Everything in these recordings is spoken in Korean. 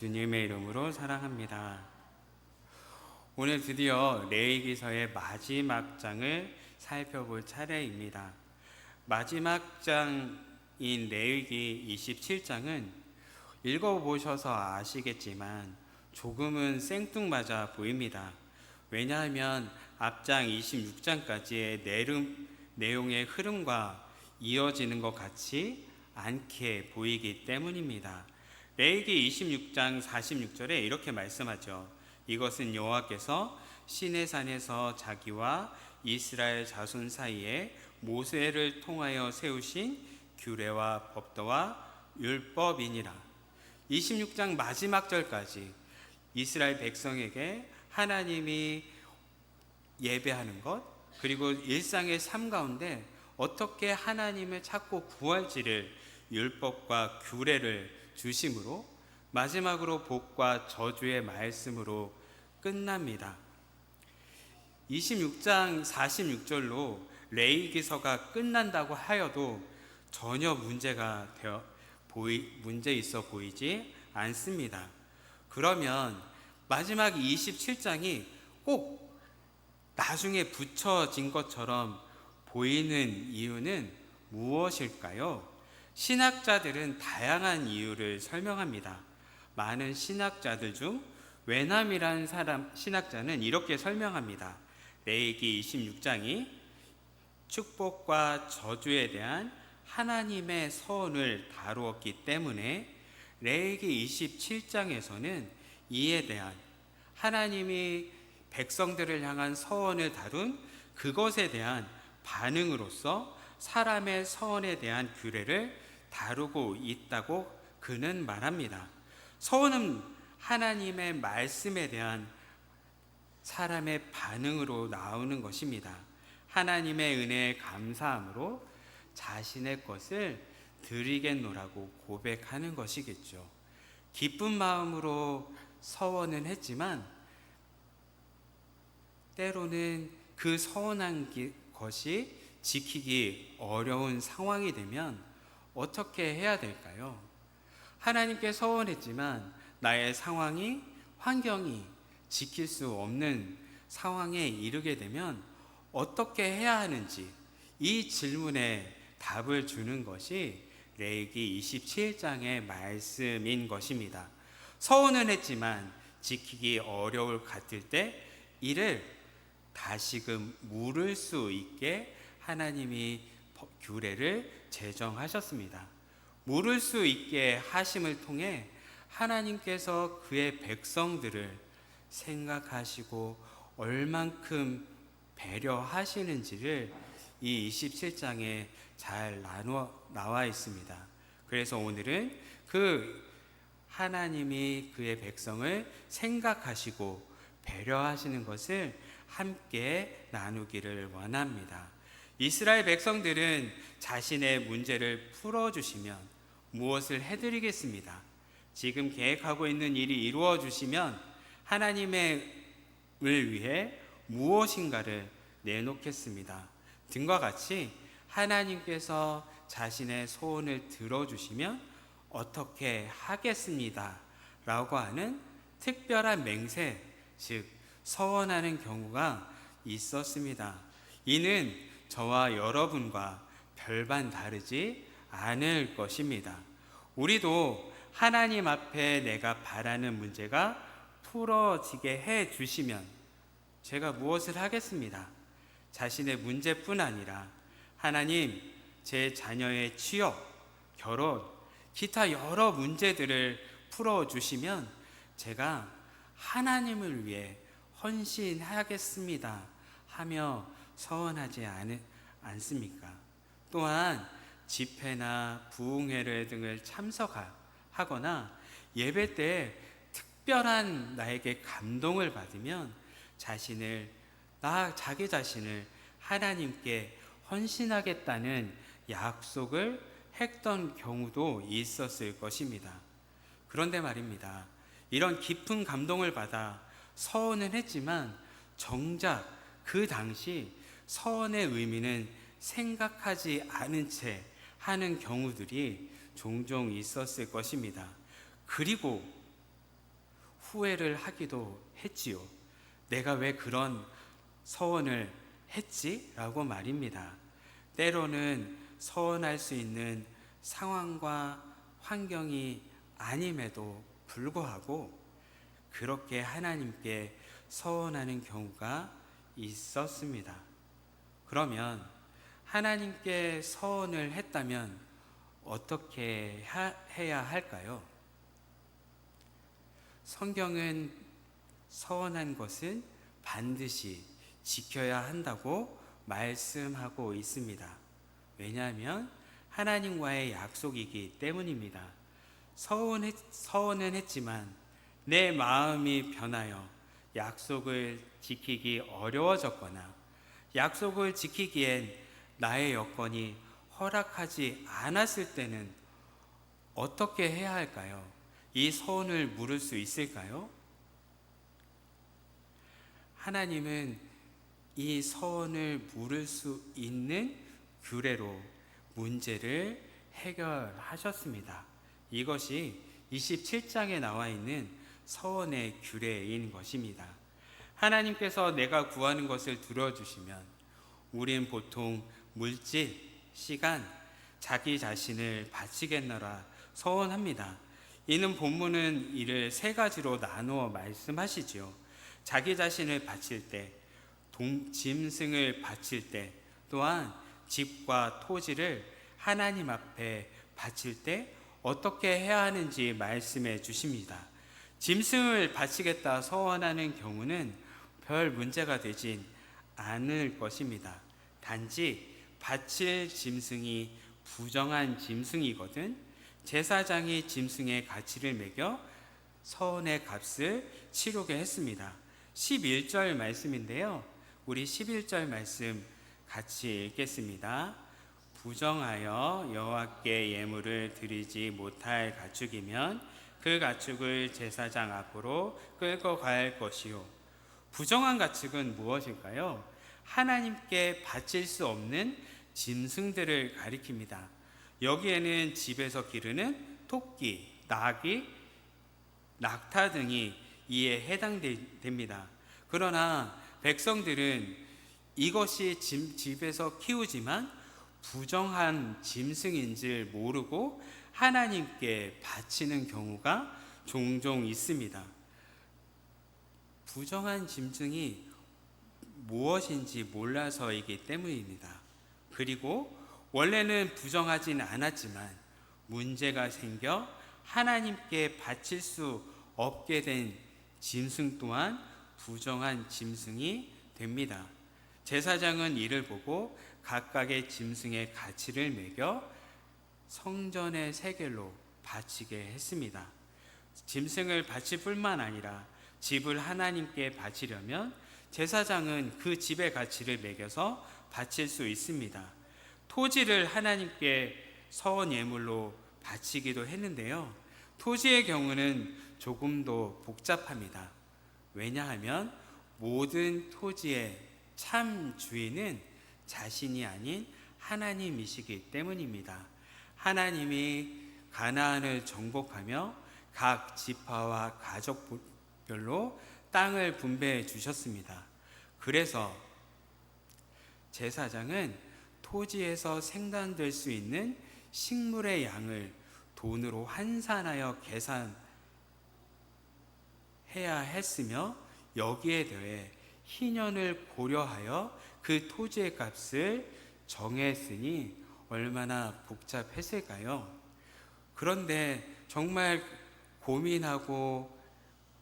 주님의 이름으로 사랑합니다. 오늘 드디어 레이기서의 마지막 장을 살펴볼 차례입니다. 마지막 장인 레이기 27장은 읽어보셔서 아시겠지만 조금은 생뚱맞아 보입니다. 왜냐하면 앞장 26장까지의 내름, 내용의 흐름과 이어지는 것 같이 않게 보이기 때문입니다. 레이기 26장 46절에 이렇게 말씀하죠. 이것은 여호와께서 시내 산에서 자기와 이스라엘 자손 사이에 모세를 통하여 세우신 규례와 법도와 율법이니라. 26장 마지막 절까지 이스라엘 백성에게 하나님이 예배하는 것 그리고 일상의 삶 가운데 어떻게 하나님을 찾고 구할지를 율법과 규례를 주심으로 마지막으로 복과 저주의 말씀으로 끝납니다. 26장 46절로 레이 기서가 끝난다고 하여도 전혀 문제가 되어 보이 문제 있어 보이지 않습니다. 그러면 마지막 27장이 꼭 나중에 붙여진 것처럼 보이는 이유는 무엇일까요? 신학자들은 다양한 이유를 설명합니다. 많은 신학자들 중 외남이라는 사람 신학자는 이렇게 설명합니다. 레이기 26장이 축복과 저주에 대한 하나님의 서원을 다루었기 때문에 레이기 27장에서는 이에 대한 하나님이 백성들을 향한 서원을 다룬 그것에 대한 반응으로서 사람의 서원에 대한 규례를 다루고 있다고 그는 말합니다. 서원은 하나님의 말씀에 대한 사람의 반응으로 나오는 것입니다. 하나님의 은혜에 감사함으로 자신의 것을 드리겠노라고 고백하는 것이겠죠. 기쁜 마음으로 서원은 했지만 때로는 그 서원한 것이 지키기 어려운 상황이 되면 어떻게 해야 될까요? 하나님께 서원했지만 나의 상황이 환경이 지킬 수 없는 상황에 이르게 되면 어떻게 해야 하는지 이 질문에 답을 주는 것이 레이기 27장의 말씀인 것입니다. 서원은 했지만 지키기 어려울 것 같을 때 이를 다시금 물을 수 있게 하나님이 규례를 제정하셨습니다. 물을 수 있게 하심을 통해 하나님께서 그의 백성들을 생각하시고 얼만큼 배려하시는지를 이 27장에 잘 나누어 나와 있습니다. 그래서 오늘은 그 하나님이 그의 백성을 생각하시고 배려하시는 것을 함께 나누기를 원합니다. 이스라엘 백성들은 자신의 문제를 풀어주시면 무엇을 해드리겠습니다. 지금 계획하고 있는 일이 이루어 주시면 하나님을 위해 무엇인가를 내놓겠습니다. 등과 같이 하나님께서 자신의 소원을 들어주시면 어떻게 하겠습니다. 라고 하는 특별한 맹세, 즉, 서원하는 경우가 있었습니다. 이는 저와 여러분과 별반 다르지 않을 것입니다. 우리도 하나님 앞에 내가 바라는 문제가 풀어지게 해 주시면 제가 무엇을 하겠습니다. 자신의 문제뿐 아니라 하나님 제 자녀의 취업, 결혼, 기타 여러 문제들을 풀어 주시면 제가 하나님을 위해 헌신하겠습니다 하며 서원하지 않, 않습니까? 또한 집회나 부흥회를 등을 참석하거나 예배 때 특별한 나에게 감동을 받으면 자신을 나 자기 자신을 하나님께 헌신하겠다는 약속을 했던 경우도 있었을 것입니다. 그런데 말입니다. 이런 깊은 감동을 받아 서원은 했지만 정작 그 당시 서원의 의미는 생각하지 않은 채 하는 경우들이 종종 있었을 것입니다. 그리고 후회를 하기도 했지요. 내가 왜 그런 서원을 했지? 라고 말입니다. 때로는 서원할 수 있는 상황과 환경이 아님에도 불구하고 그렇게 하나님께 서원하는 경우가 있었습니다. 그러면 하나님께 서원을 했다면 어떻게 해야 할까요? 성경은 서원한 것은 반드시 지켜야 한다고 말씀하고 있습니다. 왜냐하면 하나님과의 약속이기 때문입니다. 서원했, 서원은 했지만 내 마음이 변하여 약속을 지키기 어려워졌거나 약속을 지키기엔 나의 여건이 허락하지 않았을 때는 어떻게 해야 할까요? 이 서원을 물을 수 있을까요? 하나님은 이 서원을 물을 수 있는 규례로 문제를 해결하셨습니다. 이것이 27장에 나와 있는 서원의 규례인 것입니다. 하나님께서 내가 구하는 것을 들어주시면 우린 보통 물질, 시간, 자기 자신을 바치겠노라 서원합니다. 이는 본문은 이를 세 가지로 나누어 말씀하시지요. 자기 자신을 바칠 때, 동, 짐승을 바칠 때, 또한 집과 토지를 하나님 앞에 바칠 때 어떻게 해야 하는지 말씀해 주십니다. 짐승을 바치겠다 서원하는 경우는 별 문제가 되진 않을 것입니다. 단지 바칠 짐승이 부정한 짐승이거든 제사장이 짐승의 가치를 매겨 서원의 값을 치르게 했습니다. 11절 말씀인데요. 우리 11절 말씀 같이 읽겠습니다. 부정하여 여호와께 예물을 드리지 못할 가축이면 그 가축을 제사장 앞으로 끌고 갈 것이요. 부정한 가축은 무엇일까요? 하나님께 바칠 수 없는 짐승들을 가리킵니다. 여기에는 집에서 기르는 토끼, 낙이, 낙타 등이 이에 해당됩니다. 그러나 백성들은 이것이 집에서 키우지만 부정한 짐승인 줄 모르고 하나님께 바치는 경우가 종종 있습니다. 부정한 짐승이 무엇인지 몰라서이기 때문입니다. 그리고 원래는 부정하진 않았지만 문제가 생겨 하나님께 바칠 수 없게 된 짐승 또한 부정한 짐승이 됩니다. 제사장은 이를 보고 각각의 짐승의 가치를 매겨 성전의 세겔로 바치게 했습니다. 짐승을 바칠 뿐만 아니라 집을 하나님께 바치려면 제사장은 그 집의 가치를 매겨서 바칠 수 있습니다. 토지를 하나님께 서원 예물로 바치기도 했는데요. 토지의 경우는 조금 더 복잡합니다. 왜냐하면 모든 토지의 참 주인은 자신이 아닌 하나님이시기 때문입니다. 하나님이 가나안을 정복하며 각 지파와 가족 별로 땅을 분배해 주셨습니다. 그래서 제사장은 토지에서 생산될 수 있는 식물의 양을 돈으로 환산하여 계산해야 했으며 여기에 더해 희년을 고려하여 그 토지의 값을 정했으니 얼마나 복잡했을까요? 그런데 정말 고민하고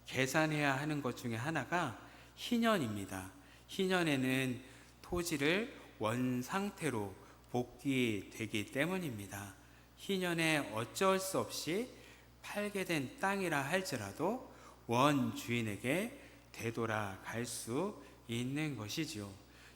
계산해야 하는 것 중에 하나가 희년입니다. 희년에는 토지를 원 상태로 복귀되기 때문입니다. 희년에 어쩔 수 없이 팔게 된 땅이라 할지라도 원 주인에게 되돌아갈 수 있는 것이지요.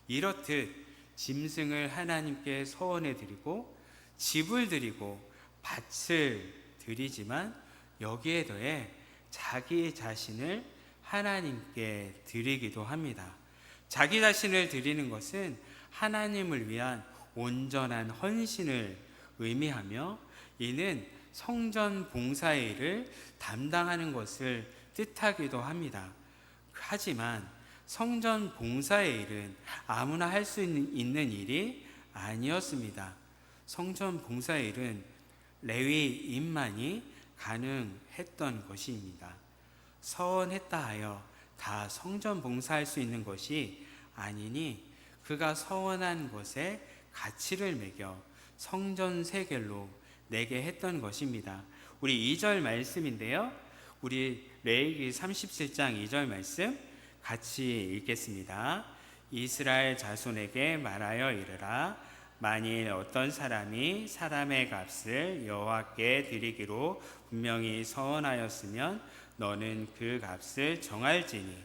이렇듯 짐승을 하나님께 서원해 드리고 집을 드리고 밭을 드리지만 여기에 더해 자기 자신을 하나님께 드리기도 합니다. 자기 자신을 드리는 것은 하나님을 위한 온전한 헌신을 의미하며 이는 성전 봉사의 일을 담당하는 것을 뜻하기도 합니다. 하지만 성전 봉사의 일은 아무나 할 수 있는 일이 아니었습니다. 성전 봉사의 일은 레위인만이 가능했던 것입니다. 서원했다 하여 다 성전 봉사할 수 있는 것이 아니니 그가 서원한 것에 가치를 매겨 성전 세겔로 내게 했던 것입니다. 우리 2절 말씀인데요. 우리 레이기 37장 2절 말씀 같이 읽겠습니다. 이스라엘 자손에게 말하여 이르라 만일 어떤 사람이 사람의 값을 여호와께 드리기로 분명히 서원하였으면 너는 그 값을 정할지니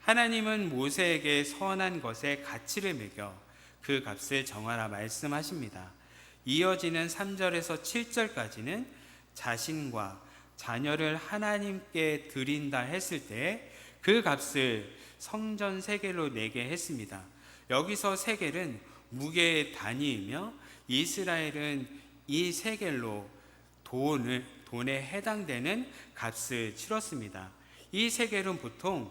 하나님은 모세에게 서원한 것에 가치를 매겨 그 값을 정하라 말씀하십니다. 이어지는 3절에서 7절까지는 자신과 자녀를 하나님께 드린다 했을 때 그 값을 성전 세겔로 내게 했습니다. 여기서 세겔은 무게의 단위이며 이스라엘은 이 세겔로 돈을 돈에 해당되는 값을 치렀습니다. 이 세겔은 보통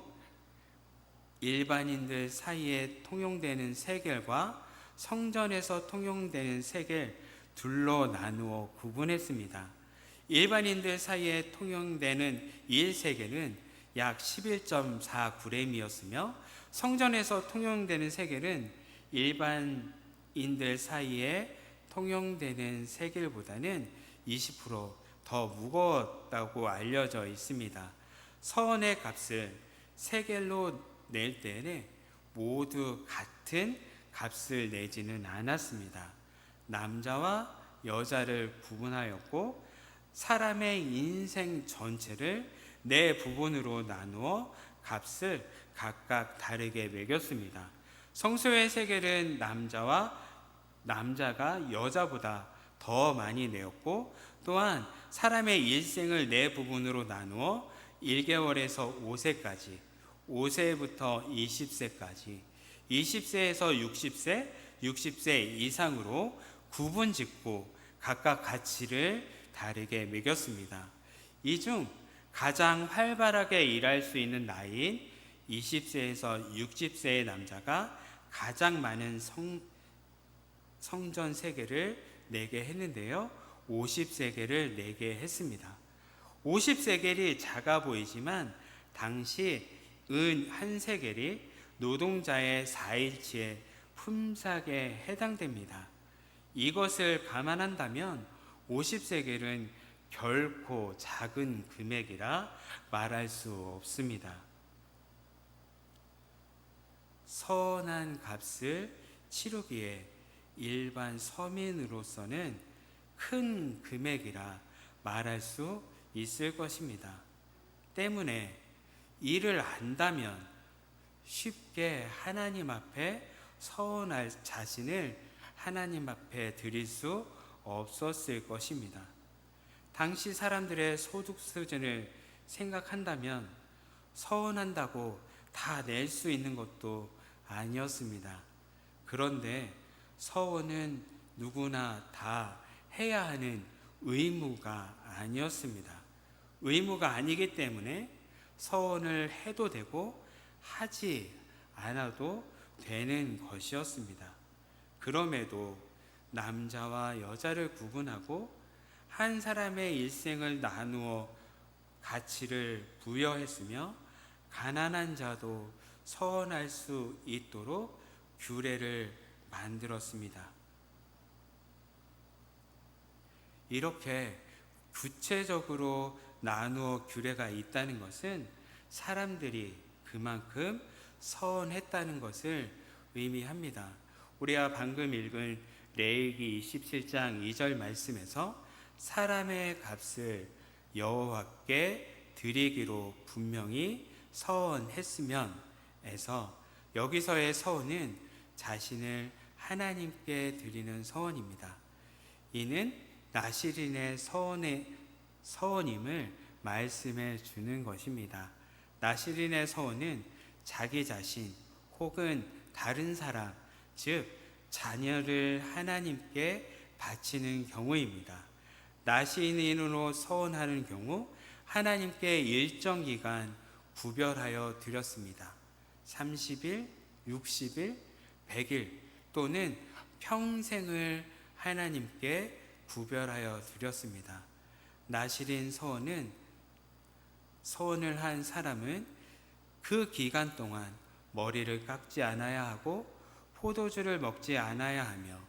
일반인들 사이에 통용되는 세겔과 성전에서 통용되는 세겔 둘로 나누어 구분했습니다. 일반인들 사이에 통용되는 1세겔은 약 11.4g이었으며 성전에서 통용되는 세겔은 일반인들 사이에 통용되는 세겔보다는 20%더 무거웠다고 알려져 있습니다. 서원의 값을 세겔로 낼 때는 모두 같은 값을 내지는 않았습니다. 남자와 여자를 구분하였고 사람의 인생 전체를 네 부분으로 나누어 값을 각각 다르게 매겼습니다. 성소의 세계는 남자와 남자가 여자보다 더 많이 내었고 또한 사람의 일생을 네 부분으로 나누어 1개월에서 5세까지 5세부터 20세까지 20세에서 60세 60세 이상으로 구분 짓고 각각 가치를 다르게 매겼습니다. 이 중 가장 활발하게 일할 수 있는 나이인 20세에서 60세의 남자가 가장 많은 성, 성전 세계를 내게 했는데요. 50세계를 내게 했습니다. 50세겔이 작아 보이지만 당시 은 한 세겔이 노동자의 4일치의 품삯에 해당됩니다. 이것을 감안한다면 50세겔은 결코 작은 금액이라 말할 수 없습니다. 선한 값을 치르기에 일반 서민으로서는 큰 금액이라 말할 수 있을 것입니다. 때문에 이를 안다면 쉽게 하나님 앞에 서원할 자신을 하나님 앞에 드릴 수 없었을 것입니다. 당시 사람들의 소득 수준을 생각한다면 서원한다고 다 낼 수 있는 것도 아니었습니다. 그런데 서원은 누구나 다 해야 하는 의무가 아니었습니다. 의무가 아니기 때문에 서원을 해도 되고 하지 않아도 되는 것이었습니다. 그럼에도 남자와 여자를 구분하고 한 사람의 일생을 나누어 가치를 부여했으며 가난한 자도 서원할 수 있도록 규례를 만들었습니다. 이렇게 구체적으로 나누어 규례가 있다는 것은 사람들이 그만큼 서원했다는 것을 의미합니다. 우리가 방금 읽은 레이기 27장 2절 말씀에서 사람의 값을 여호와께 드리기로 분명히 서원했으면 에서 여기서의 서원은 자신을 하나님께 드리는 서원입니다. 이는 나시린의 서원의 서원임을 말씀해 주는 것입니다. 나시린의 서원은 자기 자신 혹은 다른 사람, 즉 자녀를 하나님께 바치는 경우입니다. 나시인으로 서원하는 경우 하나님께 일정 기간 구별하여 드렸습니다. 30일, 60일, 100일 또는 평생을 하나님께 구별하여 드렸습니다. 나시린 서원은 서원을 한 사람은 그 기간 동안 머리를 깎지 않아야 하고 포도주를 먹지 않아야 하며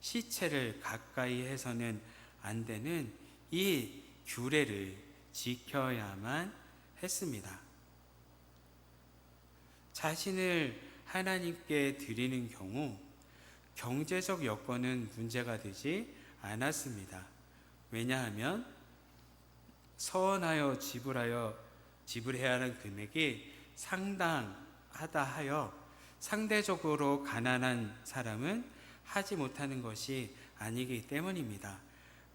시체를 가까이 해서는 안 되는 이 규례를 지켜야만 했습니다. 자신을 하나님께 드리는 경우 경제적 여건은 문제가 되지 않았습니다. 왜냐하면 서원하여 지불하여 지불해야 하는 금액이 상당하다 하여 상대적으로 가난한 사람은 하지 못하는 것이 아니기 때문입니다.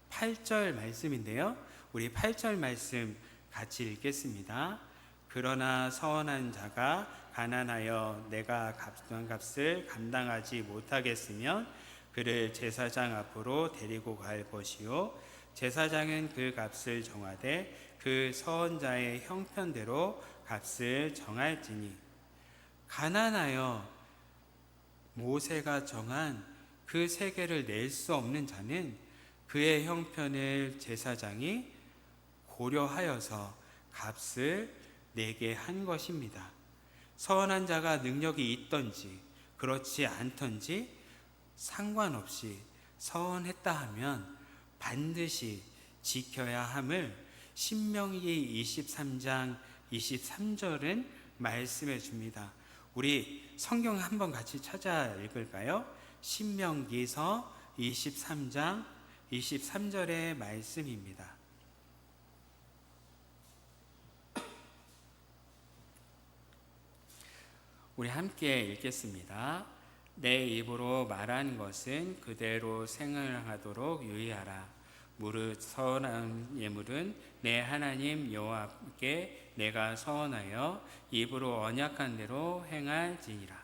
8절 말씀인데요. 우리 8절 말씀 같이 읽겠습니다. 그러나 서원한 자가 가난하여 내가 값한 값을 감당하지 못하겠으면 그를 제사장 앞으로 데리고 갈 것이요 제사장은 그 값을 정하되 그 서원자의 형편대로 값을 정할지니 가난하여 모세가 정한 그 세계를 낼 수 없는 자는 그의 형편을 제사장이 고려하여서 값을 내게 한 것입니다. 서원한 자가 능력이 있던지 그렇지 않던지 상관없이 서원했다 하면 반드시 지켜야 함을 신명기 23장 23절은 말씀해 줍니다. 우리 성경 한번 같이 찾아 읽을까요? 신명기서 23장 23절의 말씀입니다. 우리 함께 읽겠습니다. 내 입으로 말한 것은 그대로 생활하도록 유의하라. 무릇 서원한 예물은 내 하나님 여호와께 내가 서원하여 입으로 언약한 대로 행할지니라.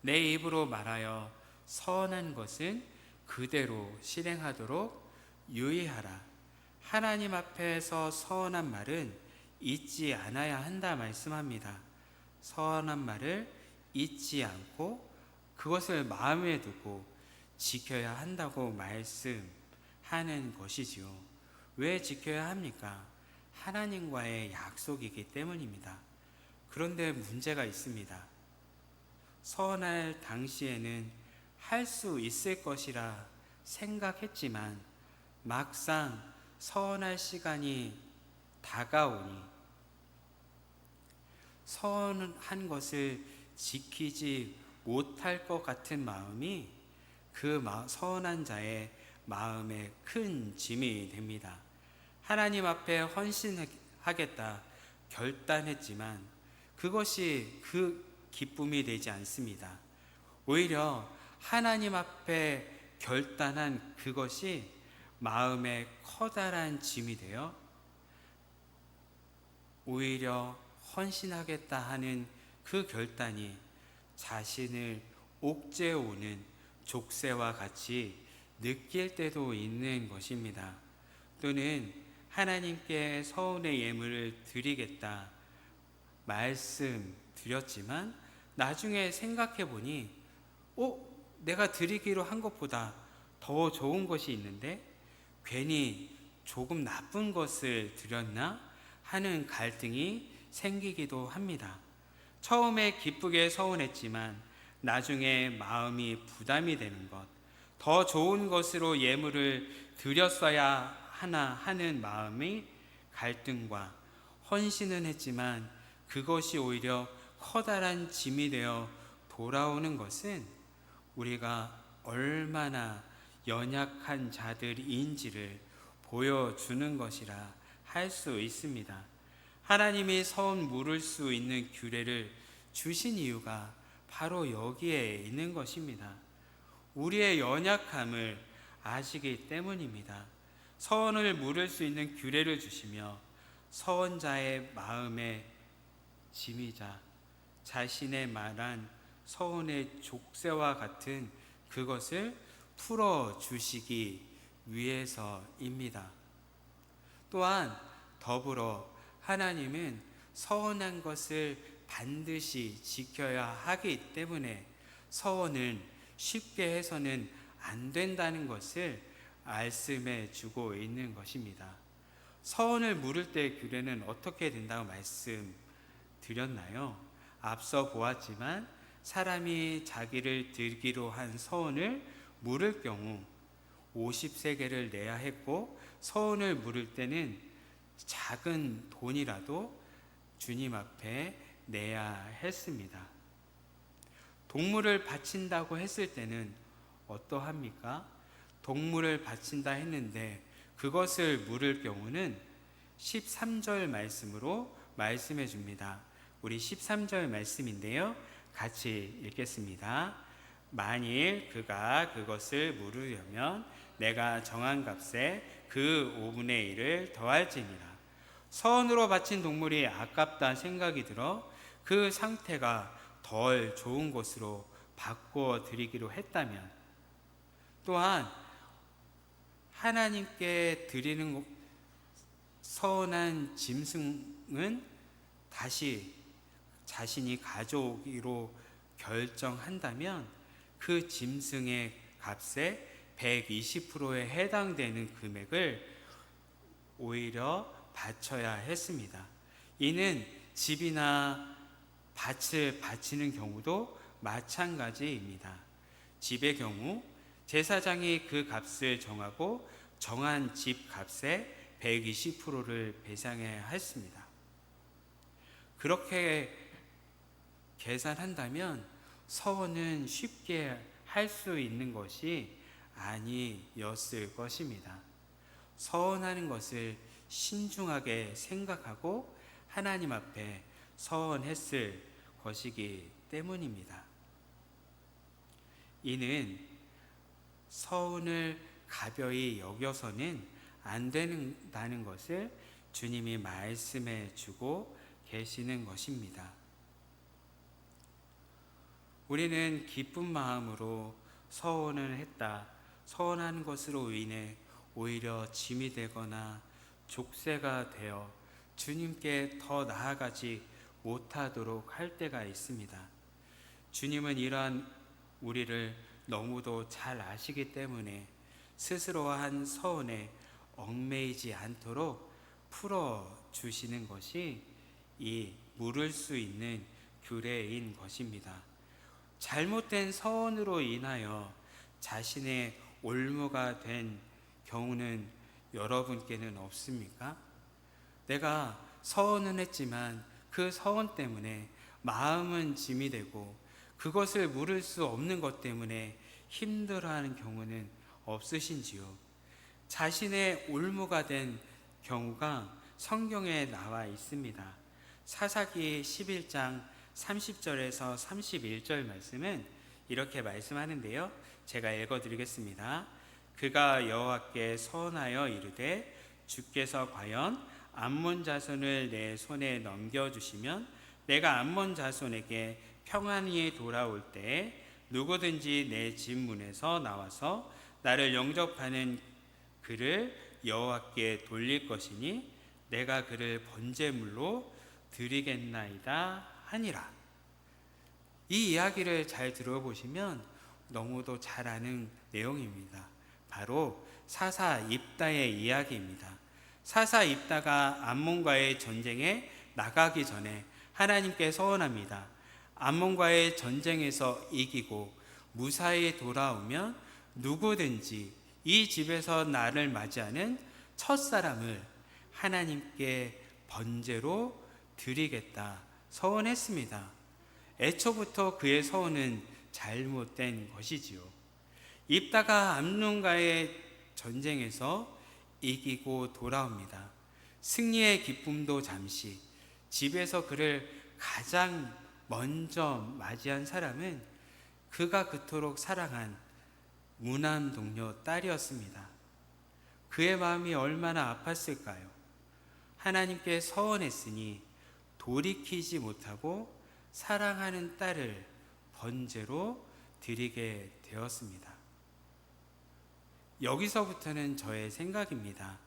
내 입으로 말하여 서원한 것은 그대로 실행하도록 유의하라. 하나님 앞에서 서원한 말은 잊지 않아야 한다 말씀합니다. 서원한 말을 잊지 않고 그것을 마음에 두고 지켜야 한다고 말씀하는 것이지요. 왜 지켜야 합니까? 하나님과의 약속이기 때문입니다. 그런데 문제가 있습니다. 서원할 당시에는 할 수 있을 것이라 생각했지만 막상 서원할 시간이 다가오니 서원한 것을 지키지 못할 것 같은 마음이 그 서운한 자의 마음에 큰 짐이 됩니다. 하나님 앞에 헌신하겠다 결단했지만 그것이 그 기쁨이 되지 않습니다. 오히려 하나님 앞에 결단한 그것이 마음에 커다란 짐이 되어 오히려 헌신하겠다 하는 그 결단이 자신을 옥죄오는 족쇄와 같이 느낄 때도 있는 것입니다. 또는 하나님께 서운의 예물을 드리겠다 말씀 드렸지만 나중에 생각해 보니 어 내가 드리기로 한 것보다 더 좋은 것이 있는데 괜히 조금 나쁜 것을 드렸나 하는 갈등이 생기기도 합니다. 처음에 기쁘게 서운했지만 나중에 마음이 부담이 되는 것, 더 좋은 것으로 예물을 드렸어야 하나 하는 마음이 갈등과 헌신은 했지만 그것이 오히려 커다란 짐이 되어 돌아오는 것은 우리가 얼마나 연약한 자들인지를 보여주는 것이라 할 수 있습니다. 하나님이 서운 물을 수 있는 규례를 주신 이유가 바로 여기에 있는 것입니다. 우리의 연약함을 아시기 때문입니다. 서원을 물을 수 있는 규례를 주시며 서원자의 마음의 짐이자 자신의 말한 서원의 족쇄와 같은 그것을 풀어 주시기 위해서입니다. 또한 더불어 하나님은 서원한 것을 반드시 지켜야 하기 때문에 서원은 쉽게 해서는 안 된다는 것을 말씀해 주고 있는 것입니다. 서원을 물을 때 규례는 어떻게 된다고 말씀드렸나요? 앞서 보았지만 사람이 자기를 들기로 한 서원을 물을 경우 50세계를 내야 했고 서원을 물을 때는 작은 돈이라도 주님 앞에 내야 했습니다. 동물을 바친다고 했을 때는 어떠합니까? 동물을 바친다 했는데 그것을 물을 경우는 13절 말씀으로 말씀해 줍니다. 우리 13절 말씀인데요. 같이 읽겠습니다. 만일 그가 그것을 물으려면 내가 정한 값에 그 5분의 1을 더할지니라. 서원으로 바친 동물이 아깝다 생각이 들어 그 상태가 덜 좋은 것으로 바꿔 드리기로 했다면 또한 하나님께 드리는 서운한 짐승은 다시 자신이 가져오기로 결정한다면 그 짐승의 값의 120%에 해당되는 금액을 오히려 바쳐야 했습니다. 이는 집이나 밭을 바치는 경우도 마찬가지입니다. 집의 경우 제사장이 그 값을 정하고 정한 집 값의 120%를 배상해야 했습니다. 그렇게 계산한다면 서원은 쉽게 할 수 있는 것이 아니었을 것입니다. 서원하는 것을 신중하게 생각하고 하나님 앞에 서원했을 것이기 때문입니다. 이는 서운을 가벼이 여겨서는 안 된다는 것을 주님이 말씀해 주고 계시는 것입니다. 우리는 기쁜 마음으로 서원을 했다. 서원한 것으로 인해 오히려 짐이 되거나 족쇄가 되어 주님께 더 나아가지 못하도록 할 때가 있습니다. 주님은 이러한 우리를 너무도 잘 아시기 때문에 스스로 한 서원에 얽매이지 않도록 풀어 주시는 것이 이 물을 수 있는 규례인 것입니다. 잘못된 서원으로 인하여 자신의 올무가 된 경우는 여러분께는 없습니까? 내가 서원은 했지만 그 서원 때문에 마음은 짐이 되고 그것을 물을 수 없는 것 때문에 힘들어하는 경우는 없으신지요? 자신의 올무가 된 경우가 성경에 나와 있습니다. 사사기 11장 30절에서 31절 말씀은 이렇게 말씀하는데요. 제가 읽어 드리겠습니다. 그가 여호와께 서원하여 이르되 주께서 과연 암몬 자손을 내 손에 넘겨 주시면 내가 암몬 자손에게 평안히 돌아올 때 누구든지 내 집 문에서 나와서 나를 영접하는 그를 여호와께 돌릴 것이니 내가 그를 번제물로 드리겠나이다 하니라. 이 이야기를 잘 들어보시면 너무도 잘 아는 내용입니다. 바로 사사 입다의 이야기입니다. 사사 입다가 암몬과의 전쟁에 나가기 전에 하나님께 서원합니다. 암몬과의 전쟁에서 이기고 무사히 돌아오면 누구든지 이 집에서 나를 맞이하는 첫 사람을 하나님께 번제로 드리겠다 서원했습니다. 애초부터 그의 서원은 잘못된 것이지요. 입다가 암론과의 전쟁에서 이기고 돌아옵니다. 승리의 기쁨도 잠시 집에서 그를 가장 먼저 맞이한 사람은 그가 그토록 사랑한 무남 동료 딸이었습니다. 그의 마음이 얼마나 아팠을까요? 하나님께 서원했으니 돌이키지 못하고 사랑하는 딸을 번제로 드리게 되었습니다. 여기서부터는 저의 생각입니다.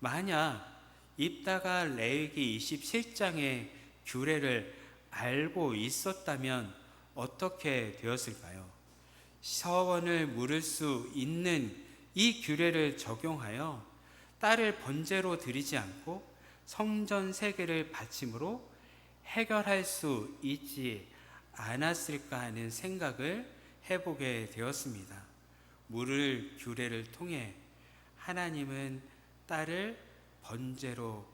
만약 입다가 레위기 27장의 규례를 알고 있었다면 어떻게 되었을까요? 서원을 물을 수 있는 이 규례를 적용하여 딸을 번제로 드리지 않고 성전 세계를 바침으로 해결할 수 있지 않았을까 하는 생각을 해보게 되었습니다. 물을 규례를 통해 하나님은 딸을 번제로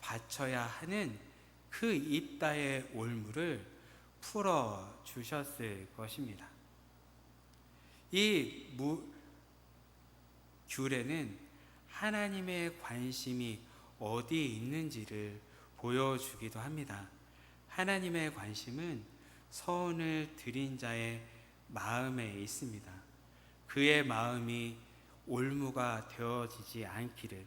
바쳐야 하는 그 입다의 올무를 풀어 주셨을 것입니다. 이 무, 규례는 하나님의 관심이 어디에 있는지를 보여주기도 합니다. 하나님의 관심은 서원을 드린 자의 마음에 있습니다. 그의 마음이 올무가 되어지지 않기를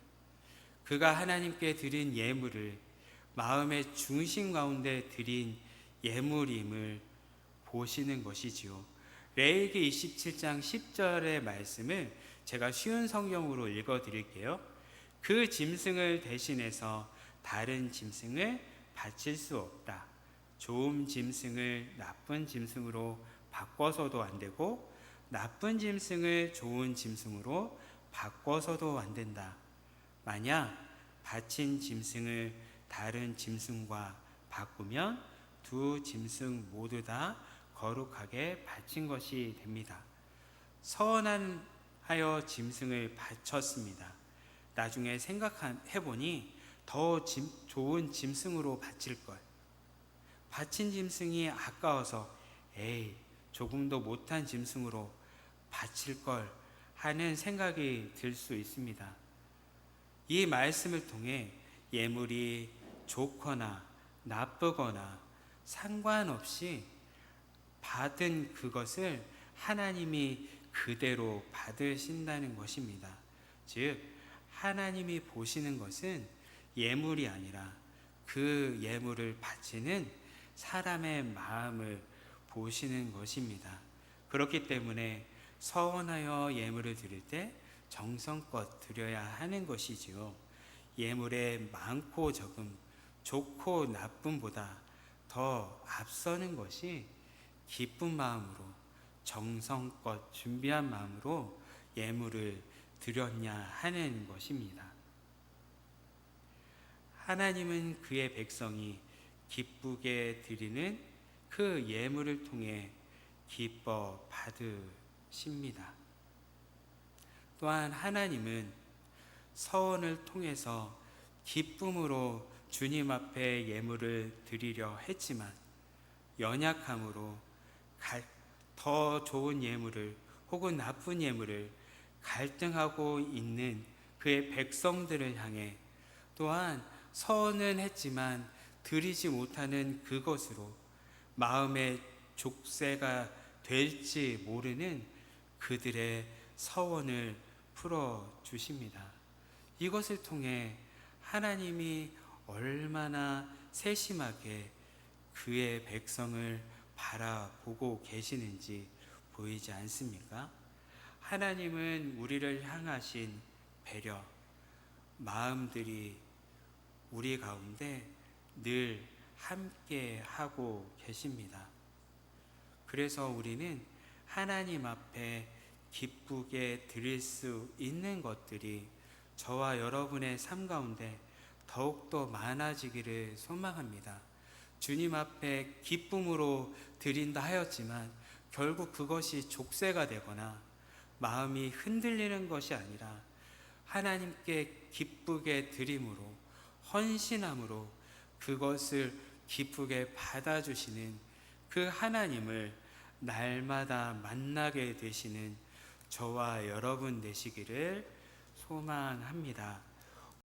그가 하나님께 드린 예물을 마음의 중심 가운데 드린 예물임을 보시는 것이지요. 레이기 27장 10절의 말씀을 제가 쉬운 성경으로 읽어 드릴게요. 그 짐승을 대신해서 다른 짐승을 바칠 수 없다. 좋은 짐승을 나쁜 짐승으로 바꿔서도 안 되고 나쁜 짐승을 좋은 짐승으로 바꿔서도 안 된다. 만약 바친 짐승을 다른 짐승과 바꾸면 두 짐승 모두 다 거룩하게 바친 것이 됩니다. 서원하여 짐승을 바쳤습니다. 나중에 생각해 보니 더 짐, 좋은 짐승으로 바칠 걸. 바친 짐승이 아까워서 에이 조금도 못한 짐승으로 바칠 걸 하는 생각이 들 수 있습니다. 이 말씀을 통해 예물이 좋거나 나쁘거나 상관없이 받은 그것을 하나님이 그대로 받으신다는 것입니다. 즉, 하나님이 보시는 것은 예물이 아니라 그 예물을 바치는 사람의 마음을 보시는 것입니다. 그렇기 때문에 서원하여 예물을 드릴 때 정성껏 드려야 하는 것이지요. 예물의 많고 적음, 좋고 나쁨보다 더 앞서는 것이 기쁜 마음으로 정성껏 준비한 마음으로 예물을 드렸냐 하는 것입니다. 하나님은 그의 백성이 기쁘게 드리는 그 예물을 통해 기뻐 받으십니다. 또한 하나님은 서원을 통해서 기쁨으로 주님 앞에 예물을 드리려 했지만 연약함으로 더 좋은 예물을 혹은 나쁜 예물을 갈등하고 있는 그의 백성들을 향해 또한 서원은 했지만 드리지 못하는 그것으로 마음의 족쇄가 될지 모르는 그들의 서원을 풀어 주십니다. 이것을 통해 하나님이 얼마나 세심하게 그의 백성을 바라보고 계시는지 보이지 않습니까? 하나님은 우리를 향하신 배려, 마음들이 우리 가운데 늘 함께 하고 계십니다. 그래서 우리는 하나님 앞에 기쁘게 드릴 수 있는 것들이 저와 여러분의 삶 가운데 더욱더 많아지기를 소망합니다. 주님 앞에 기쁨으로 드린다 하였지만 결국 그것이 족쇄가 되거나 마음이 흔들리는 것이 아니라 하나님께 기쁘게 드림으로 헌신함으로 그것을 기쁘게 받아주시는 그 하나님을 날마다 만나게 되시는 저와 여러분 되시기를 소망합니다.